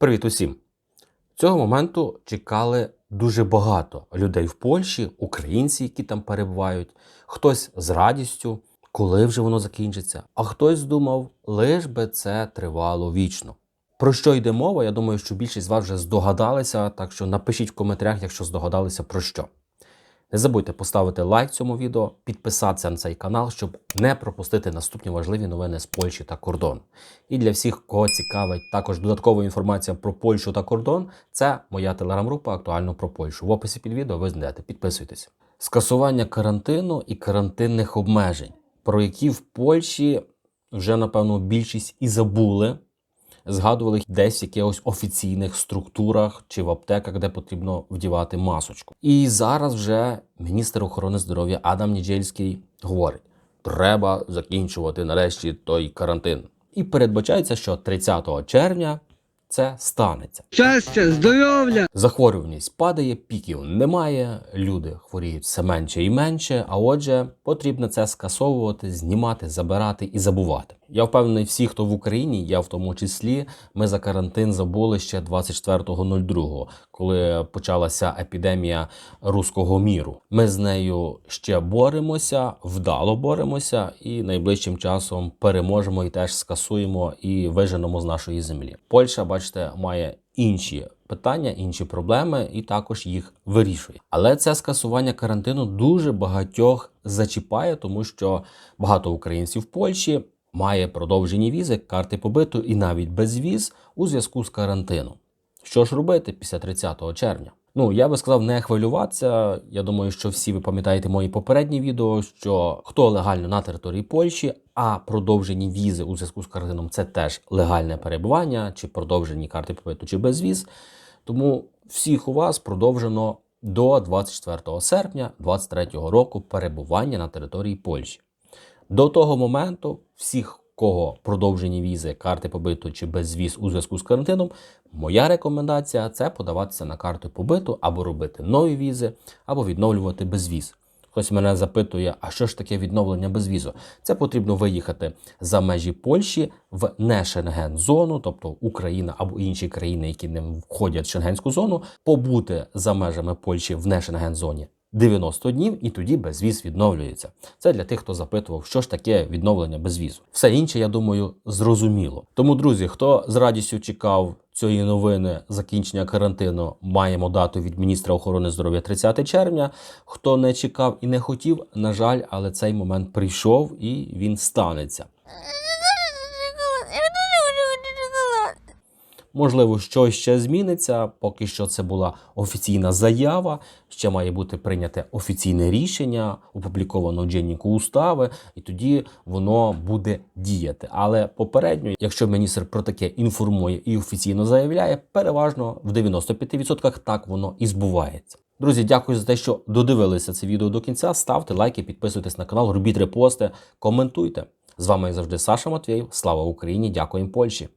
Привіт усім! Цього моменту чекали дуже багато людей в Польщі, українці, які там перебувають. Хтось з радістю, коли вже воно закінчиться, а хтось думав, лиш би це тривало вічно. Про що йде мова? Я думаю, що більшість з вас вже здогадалися, так що напишіть в коментарях, якщо здогадалися про що. Не забудьте поставити лайк цьому відео, підписатися на цей канал, щоб не пропустити наступні важливі новини з Польщі та кордону. І для всіх, кого цікавить також додаткова інформація про Польщу та кордон, це моя телеграм-група актуально про Польщу. В описі під відео ви знайдете. Підписуйтесь. Скасування карантину і карантинних обмежень, про які в Польщі вже напевно більшість і забули. Згадували десь в якихось офіційних структурах чи в аптеках, де потрібно вдівати масочку. І зараз вже міністр охорони здоров'я Адам Нідзельський говорить: треба закінчувати нарешті той карантин. І передбачається, що 30 червня це станеться. Щастя, здоров'я! Захворюваність падає, піків немає, люди хворіють все менше і менше. А отже, потрібно це скасовувати, знімати, забирати і забувати. Я впевнений, всі, хто в Україні, я в тому числі, ми за карантин забули ще 24.02, коли почалася епідемія руського міру. Ми з нею ще боремося, вдало боремося, і найближчим часом переможемо і теж скасуємо і виженемо з нашої землі. Польща, бачите, має інші питання, інші проблеми, і також їх вирішує. Але це скасування карантину дуже багатьох зачіпає, тому що багато українців в Польщі має продовжені візи, карти побиту і навіть без віз у зв'язку з карантином. Що ж робити після 30 червня? Ну, я би сказав, не хвилюватися. Я думаю, що всі ви пам'ятаєте мої попередні відео, що хто легально на території Польщі, а продовжені візи у зв'язку з карантином це теж легальне перебування, чи продовжені карти побиту, чи безвіз. Тому всіх у вас продовжено до 24 серпня 2023 року перебування на території Польщі. До того моменту всіх, кого продовжені візи, карти побиту чи безвіз у зв'язку з карантином, моя рекомендація це подаватися на карту побиту або робити нові візи, або відновлювати безвіз. Хтось мене запитує, а що ж таке відновлення безвізу? Це потрібно виїхати за межі Польщі в не шенген зону, тобто Україна або інші країни, які не входять в шенгенську зону, побути за межами Польщі в не шенген зоні 90 днів, і тоді безвіз відновлюється. Це для тих, хто запитував, що ж таке відновлення безвізу. Все інше, я думаю, зрозуміло. Тому, друзі, хто з радістю чекав цієї новини закінчення карантину, маємо дату від міністра охорони здоров'я 30 червня. Хто не чекав і не хотів, на жаль, але цей момент прийшов і він станеться. Можливо, щось ще зміниться. Поки що це була офіційна заява. Ще має бути прийняте офіційне рішення, опубліковано в Дженніку устави, і тоді воно буде діяти. Але попередньо, якщо міністр про таке інформує і офіційно заявляє, переважно в 95% так воно і збувається. Друзі, дякую за те, що додивилися це відео до кінця. Ставте лайки, підписуйтесь на канал, робіть репости, коментуйте. З вами завжди Саша Матвєєв. Слава Україні! Дякуємо Польщі!